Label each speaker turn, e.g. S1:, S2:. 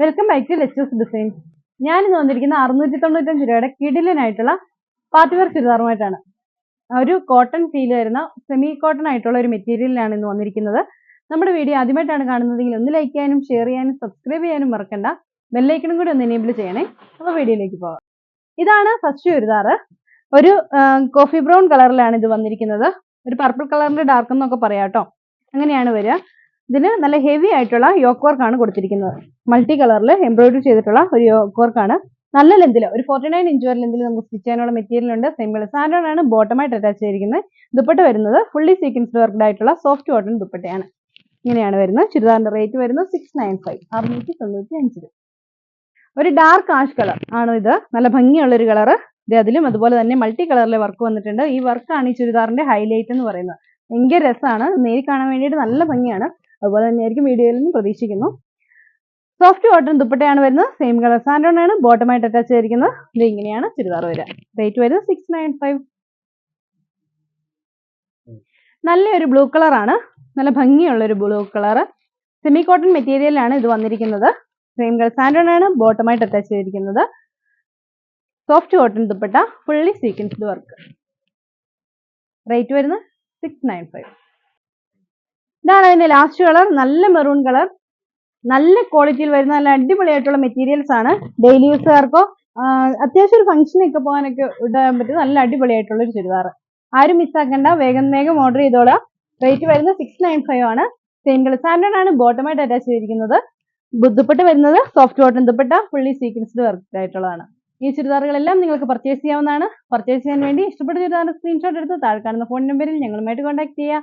S1: Welcome back to ലെച്ചേഴ്സ് designs ഞാനിന്ന് വന്നിരിക്കുന്ന അറുന്നൂറ്റി തൊണ്ണൂറ്റഞ്ച് രൂപയുടെ കിഡിലിനായിട്ടുള്ള പാർട്ടി വെയർ ചുരിദാറുമായിട്ടാണ് ഒരു കോട്ടൺ ഫീൽ വരുന്ന സെമി കോട്ടൺ ആയിട്ടുള്ള ഒരു മെറ്റീരിയലിലാണ് ഇന്ന് വന്നിരിക്കുന്നത്. നമ്മുടെ വീഡിയോ ആദ്യമായിട്ടാണ് കാണുന്നതെങ്കിൽ ഒന്ന് ലൈക്ക് ചെയ്യാനും ഷെയർ ചെയ്യാനും സബ്സ്ക്രൈബ് ചെയ്യാനും മറക്കണ്ട. ബെല്ലൈക്കണും കൂടി ഒന്ന് എനേബിൾ ചെയ്യണേ. അപ്പോൾ വീഡിയോയിലേക്ക് പോകാം. ഇതാണ് ഫസ്റ്റ് ചുരിദാർ ഒരു കോഫി ബ്രൗൺ കളറിലാണ് ഇത് വന്നിരിക്കുന്നത്. ഒരു പർപ്പിൾ കളറിന്റെ ഡാർക്ക് എന്നൊക്കെ പറയാം കേട്ടോ. അങ്ങനെയാണ് വരിക. ഇതിന് നല്ല ഹെവി ആയിട്ടുള്ള യോക്ക് വർക്ക് ആണ് കൊടുത്തിരിക്കുന്നത്. മൾട്ടി കളറിൽ എംബ്രോയിഡറി ചെയ്തിട്ടുള്ള ഒരു യോക്ക് വർക്ക് ആണ്. നല്ല ലെന്തിൽ ഒരു ഫോർട്ടി നയൻ ഇഞ്ച് വരെ ലെന്തിൽ നമുക്ക് സ്റ്റിച്ച് ചെയ്യാനുള്ള മെറ്റീരിയൽ ഉണ്ട്. സാൻഡോൺ ആണ്. ബോട്ടമായിട്ട് അറ്റാച്ച് ചെയ്തിരിക്കുന്നത്. ദുപ്പട്ട വരുന്നത് ഫുള്ളി സീക്വൻസ്ഡ് വർക്ക്ഡ് ആയിട്ടുള്ള സോഫ്റ്റ് കോട്ടൺ ദുപ്പട്ടയാണ്. ഇങ്ങനെയാണ് വരുന്നത്. ചുരിദാറിന്റെ റേറ്റ് വരുന്നത് സിക്സ് നയൻ ഫൈവ് അറുന്നൂറ്റി തൊണ്ണൂറ്റി അഞ്ച് രൂപ. ഒരു ഡാർക്ക് ആഷ് കളർ ആണ് ഇത്. നല്ല ഭംഗിയുള്ള ഒരു കളർ ഇത് അതിലും അതുപോലെ തന്നെ മൾട്ടി കളറിലെ വർക്ക് വന്നിട്ടുണ്ട്. ഈ വർക്കാണ് ഈ ചുരിദാറിന്റെ ഹൈലൈറ്റ് എന്ന് പറയുന്നത്. ഭയങ്കര രസമാണ് നേരി കാണാൻ വേണ്ടിയിട്ട് നല്ല ഭംഗിയാണ്. അതുപോലെ തന്നെയായിരിക്കും വീഡിയോയിൽ നിന്ന് പ്രതീക്ഷിക്കുന്നു. സോഫ്റ്റ് കോട്ടൺ ദുപ്പട്ടയാണ് വരുന്നത്. സെയിം കളർ സാൻഡോൺ ആണ്. ബോട്ടമായിട്ട് അറ്റാച്ച് ചെയ്തിരിക്കുന്നത്. ഇത് ഇങ്ങനെയാണ്. ചുരിദാർ വരിക. റേറ്റ് വരുന്നത് സിക്സ് നയൻ ഫൈവ് നല്ലൊരു ബ്ലൂ കളറാണ് നല്ല ഭംഗിയുള്ള ഒരു ബ്ലൂ കളർ സെമി കോട്ടൺ മെറ്റീരിയലാണ് ഇത് വന്നിരിക്കുന്നത്. സെയിം കളർ സാൻഡോൺ ആണ്. ബോട്ടമായിട്ട് അറ്റാച്ച് ചെയ്തിരിക്കുന്നത്. Soft cotton dupatta. Fully sequenced work rate വരുന്നത് സിക്സ് നയൻ ഫൈവ് ഇതാണ് അതിന്റെ ലാസ്റ്റ് കളർ നല്ല മെറൂൺ കളർ നല്ല ക്വാളിറ്റിയിൽ വരുന്ന നല്ല അടിപൊളിയായിട്ടുള്ള മെറ്റീരിയൽസ് ആണ് ഡെയിലി യൂസുകാർക്കോ അത്യാവശ്യം ഒരു ഫംഗ്ഷനൊക്കെ പോകാനൊക്കെ ഇടാൻ പറ്റും നല്ല അടിപൊളിയായിട്ടുള്ള ഒരു ചുരിദാർ. ആരും മിസ്സാക്കണ്ട വേഗം വേഗം ഓർഡർ ചെയ്തോളാം. റേറ്റ് വരുന്നത് സിക്സ് നയൻ ഫൈവ് ആണ്. സെയിം കളർ സാൻഡേർഡ് ആണ്. ബോട്ടമായിട്ട് അറ്റാച്ച് ചെയ്തിരിക്കുന്നത്. ബുദ്ധിപ്പെട്ട് വരുന്നത് soft cotton dupatta. Fully sequenced work ആയിട്ടുള്ളതാണ്. ഈ ചുരിദാറുകളെല്ലാം നിങ്ങൾക്ക് പർച്ചേസ് ചെയ്യാവുന്നതാണ്. പർച്ചേസ് ചെയ്യാൻ വേണ്ടി ഇഷ്ടപ്പെട്ട ചുരിദാറിന്റെ സ്ക്രീൻഷോട്ട് എടുത്ത് താഴെ കാണുന്ന ഫോൺ നമ്പറിൽ ഞങ്ങളുമായിട്ട് കോൺടാക്ട് ചെയ്യുക